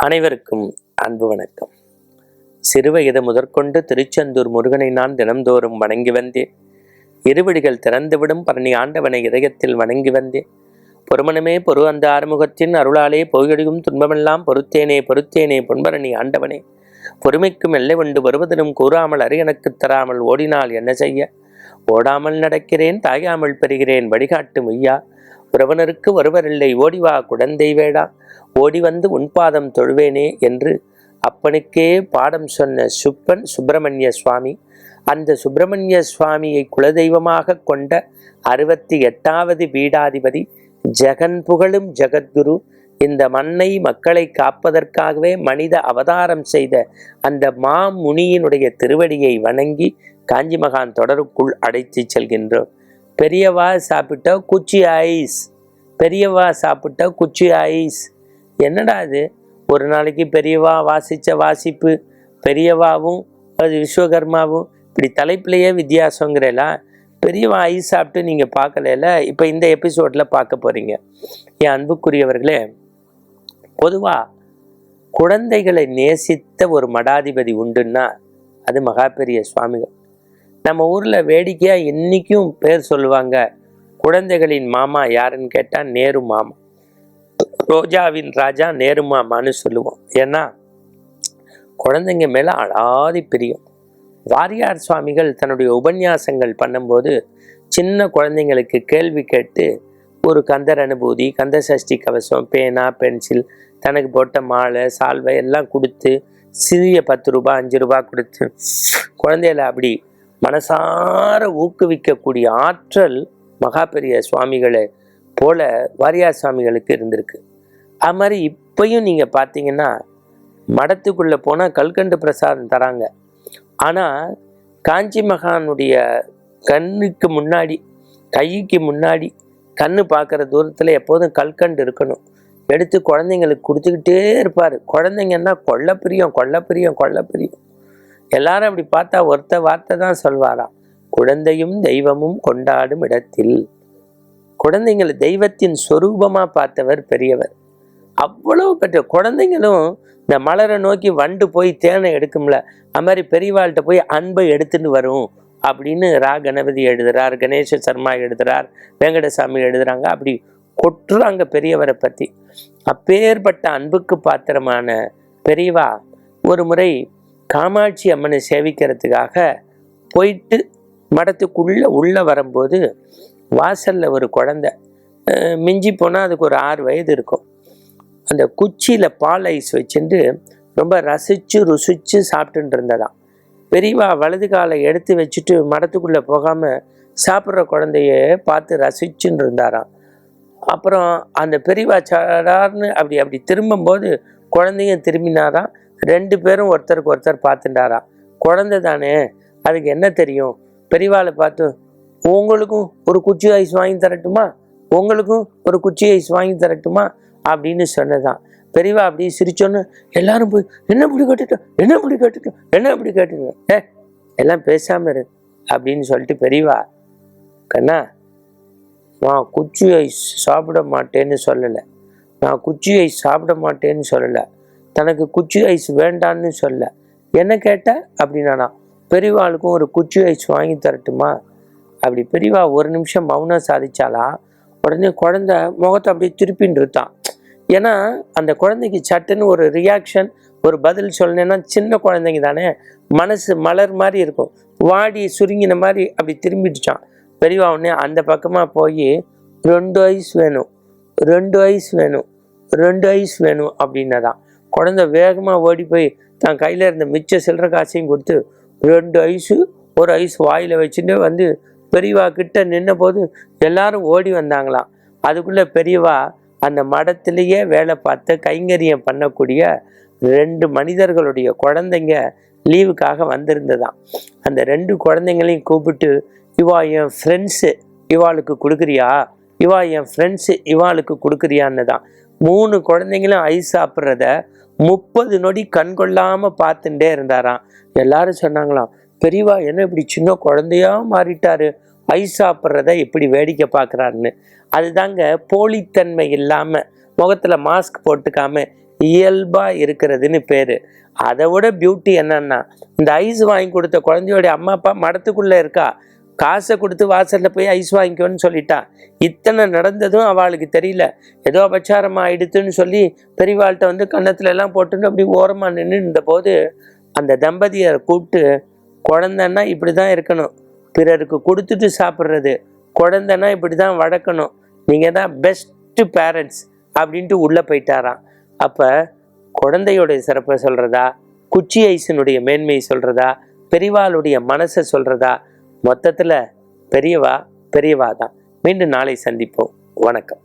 அனைவருக்கும் அன்பு வணக்கம். சிறுவயது முதற்கொண்டு திருச்செந்தூர் முருகனை நான் தினம்தோறும் வணங்கி வந்தேன். இருவடிகள் திறந்துவிடும் பரணி ஆண்டவனை இதயத்தில் வணங்கி வந்தேன். பொறுமனமே பொறு அந்த ஆறுமுகத்தின் அருளாலே போயடியும் துன்பமெல்லாம் பொறுத்தேனே பொறுத்தேனே பொன்பரணி ஆண்டவனே. பொறுமைக்கும் எல்லை கொண்டு வருவதிலும் கூறாமல் அரியணக்குத் தராமல் ஓடினால் என்ன செய்ய? ஓடாமல் நடக்கிறேன் தாயாமல் பெறுகிறேன் வழிகாட்டு மெய்யா உறவனருக்கு ஒருவரில்லை ஓடிவா குடந்தை வேடா ஓடி வந்து உன்பாதம் தொழுவேனே என்று அப்பனுக்கே பாடம் சொன்ன சுப்பன் சுப்பிரமணிய சுவாமி அந்த சுப்பிரமணிய சுவாமியை குலதெய்வமாக கொண்ட அறுபத்தி எட்டாவது பீடாதிபதி ஜெகன் புகழும் ஜெகத்குரு இந்த மண்ணை மக்களை காப்பதற்காகவே மனித அவதாரம் செய்த அந்த மாமுனியினுடைய திருவடியை வணங்கி காஞ்சி மகான் தொடருக்குள் அடைத்து செல்கின்றோம். பெரியவா சாப்பிட்ட குச்சி ஐஸ். பெரியவா சாப்பிட்ட குச்சி ஐஸ். என்னடா இது? ஒரு நாளைக்கு பெரியவா வாசித்த வாசிப்பு. பெரியவாவும் அது விஸ்வகர்மாவும் இப்படி தலைப்பிலேயே வித்தியாசங்கிறலாம் பெரியவா ஐஸ் சாப்பிட்டு நீங்கள் பார்க்கலையில இப்போ இந்த எபிசோடில் பார்க்க போகிறீங்க என் அன்புக்குரியவர்களே பொதுவாக குழந்தைகளை நேசித்த ஒரு மடாதிபதி உண்டுன்னா அது மகாபெரிய சுவாமிகள். நம்ம ஊரில் வேடிக்கையாக இன்றைக்கும் பேர் சொல்லுவாங்க. குழந்தைகளின் மாமா யாருன்னு கேட்டால் நேரு மாமா. ரோஜாவின் ராஜா நேரு மாமான்னு சொல்லுவோம். ஏன்னா குழந்தைங்க மேலே அழாதி பிரியம். வாரியார் சுவாமிகள் தன்னுடைய உபன்யாசங்கள் பண்ணும்போது சின்ன குழந்தைங்களுக்கு கேள்வி கேட்டு ஒரு கந்தர் அனுபூதி கந்த சஷ்டி கவசம் பேனா பென்சில் தனக்கு போட்ட மாலை சால்வை எல்லாம் கொடுத்து சிறிய பத்து ரூபா அஞ்சு ரூபா கொடுத்து குழந்தைகளை அப்படி மனசார ஊக்குவிக்கக்கூடிய ஆற்றல் மகா பெரிய சுவாமிகளை போல வாரியார் சுவாமிகளுக்கு இருந்திருக்கு. அது மாதிரி இப்பையும் நீங்கள் பார்த்தீங்கன்னா மடத்துக்குள்ளே போனால் கல்கண்டு பிரசாதம் தராங்க. ஆனால் காஞ்சி மகானுடைய கண்ணுக்கு முன்னாடி கைக்கு முன்னாடி கண்ணு பார்க்குற தூரத்தில் எப்போதும் கல்கண்டு இருக்கணும். எடுத்து குழந்தைங்களுக்கு கொடுத்துக்கிட்டே இருப்பார். குழந்தைங்கன்னா கொள்ள பிரியம் கொள்ள பிரியம் கொல்ல பிரியம். எல்லாரும் அப்படி பார்த்தா ஒருத்த வார்த்தை தான் சொல்வாராம். குழந்தையும் தெய்வமும் கொண்டாடும் இடத்தில். குழந்தைங்களை தெய்வத்தின் சொரூபமாக பார்த்தவர் பெரியவர். அவ்வளவு பெற்ற குழந்தைங்களும் இந்த மலரை நோக்கி வண்டு போய் தேனை எடுக்கும்ல அது மாதிரி பெரியவாள்கிட்ட போய் அன்பை எடுத்துன்னு வரும் அப்படின்னு ரா கணபதி எழுதுறார் கணேச சர்மா எழுதுறார் வெங்கடசாமி எழுதுறாங்க. அப்படி கொட்டுறாங்க பெரியவரை பற்றி அப்பேற்பட்ட அன்புக்கு பாத்திரமான பெரியவா ஒரு முறை காமாட்சி அம்மனை சேவிக்கிறதுக்காக போயிட்டு மடத்துக்குள்ளே உள்ளே வரும்போது வாசலில் ஒரு குழந்தை மிஞ்சி போனால் அதுக்கு ஒரு ஆறு வயது இருக்கும். அந்த குச்சியில் பால் ஐஸ் வச்சுட்டு ரொம்ப ரசித்து ருசித்து சாப்பிட்டுட்டு இருந்ததாம். பெரியவா வலது காலை எடுத்து வச்சுட்டு மடத்துக்குள்ளே போகாமல் சாப்பிட்ற குழந்தைய பார்த்து ரசிச்சுன்னு இருந்தாராம். அப்புறம் அந்த பெரியவா சாடார்னு அப்படி அப்படி திரும்பும்போது குழந்தையும் திரும்பினாராம். ரெண்டு பேரும் ஒருத்தருக்கு ஒருத்தர் பார்த்துட்டாராம் குழந்தை தானே அதுக்கு என்ன தெரியும்? பெரியவாளை பார்த்து உங்களுக்கும் ஒரு குச்சி ஐஸ் வாங்கி தரட்டுமா? உங்களுக்கும் ஒரு குச்சி ஐஸ் வாங்கி தரட்டுமா? அப்படின்னு சொன்னதான் பெரியவா அப்படி சிரிச்சோன்னு எல்லாரும் போய் என்ன இப்படி கேட்டுட்டோம் என்ன இப்படி கேட்டுட்டோம் என்ன இப்படி கேட்டுட்டோம் ஏ எல்லாம் பேசாம இரு அப்படின்னு சொல்லிட்டு பெரியவா கண்ணா நான் குச்சி ஐஸ் சாப்பிட மாட்டேன்னு சொல்லலை. நான் குச்சி ஐஸ் சாப்பிட மாட்டேன்னு சொல்லலை. தனக்கு குச்சி ஐஸ் வேண்டான்னு சொல்ல. என்ன கேட்ட? அப்படின்னா பெரியவாளுக்கும் ஒரு குச்சி ஐஸ் வாங்கி தரட்டுமா? அப்படி பெரியவா ஒரு நிமிஷம் மௌனம் சாதிச்சாலா உடனே குழந்தை முகத்தை அப்படியே திருப்பின்னு இருத்தான் ஏன்னா அந்த குழந்தைக்கு சட்டுன்னு ஒரு ரியாக்ஷன் ஒரு பதில் சொல்லணுன்னா சின்ன குழந்தைங்க தானே மனசு மலர் மாதிரி இருக்கும். வாடி சுருங்கின மாதிரி அப்படி திரும்பிடுச்சான். பெரியவா உடனே அந்த பக்கமாக போய் ரெண்டு ஐஸ் வேணும் ரெண்டு ஐஸ் வேணும் ரெண்டு ஐஸ் வேணும் அப்படின்னதான். குழந்தை வேகமாக ஓடி போய் தான் கையில் இருந்த மிச்ச சில்லற காசையும் கொடுத்து ரெண்டு ஐஸு ஒரு ஐஸ் வாயில் வச்சுட்டு வந்து பெரியவா கிட்ட நின்ன போது எல்லாரும் ஓடி வந்தாங்களாம். அதுக்குள்ளே பெரியவா அந்த மடத்திலேயே வேலை பார்த்து கைங்கரியம் பண்ணக்கூடிய ரெண்டு மனிதர்களுடைய குழந்தைங்க லீவுக்காக வந்திருந்ததாம். அந்த ரெண்டு குழந்தைங்களையும் கூப்பிட்டு இவா என் ஃப்ரெண்ட்ஸு இவாளுக்கு கொடுக்குறியா? இவா என் ஃப்ரெண்ட்ஸு இவாளுக்கு கொடுக்குறியான்னு தான் மூணு குழந்தைங்களும் ஐஸ் சாப்பிட்றத முப்பது நொடி கண் கொள்ளாமல் பார்த்துட்டே இருந்தாராம். எல்லாரும் சொன்னாங்களாம் பெரியவா என்ன இப்படி சின்ன குழந்தையா மாறிட்டாரு? ஐஸ் சாப்பிட்றத எப்படி வேடிக்கை பார்க்குறாருன்னு? அதுதாங்க போலித்தன்மை இல்லாமல் முகத்தில் மாஸ்க் போட்டுக்காம இயல்பாக இருக்கிறதுன்னு பேர். அதை விட பியூட்டி என்னன்னா இந்த ஐஸ் வாங்கி கொடுத்த குழந்தையோடைய அம்மா அப்பா மடத்துக்குள்ளே இருக்கா? காசை கொடுத்து வாசலில் போய் ஐஸ் வாங்கிக்கோன்னு சொல்லிட்டா. இத்தனை நடந்ததும் அவளுக்கு தெரியல. ஏதோ அபச்சாரம் ஆயிடுத்துன்னு சொல்லி பெரியவாள்கிட்ட வந்து கன்னத்துல எல்லாம் போட்டுன்னு அப்படி ஓரமாக நின்று இருந்தபோது அந்த தம்பதியரை கூப்பிட்டு குழந்தைன்னா இப்படி தான் இருக்கணும். பிறருக்கு கொடுத்துட்டு சாப்பிட்றது. குழந்தைன்னா இப்படி தான் வளர்க்கணும். நீங்கள் தான் பெஸ்ட்டு பேரண்ட்ஸ் அப்படின்ட்டு உள்ளே போயிட்டாராம். அப்போ குழந்தையோடைய சிறப்பை சொல்கிறதா குச்சி ஐசனுடைய மேன்மையை சொல்கிறதா பெரிவாளுடைய மனசை சொல்கிறதா மொத்தத்தில் பெரியவா பெரியவா தான் மீண்டும் நாளை சந்திப்போம். வணக்கம்.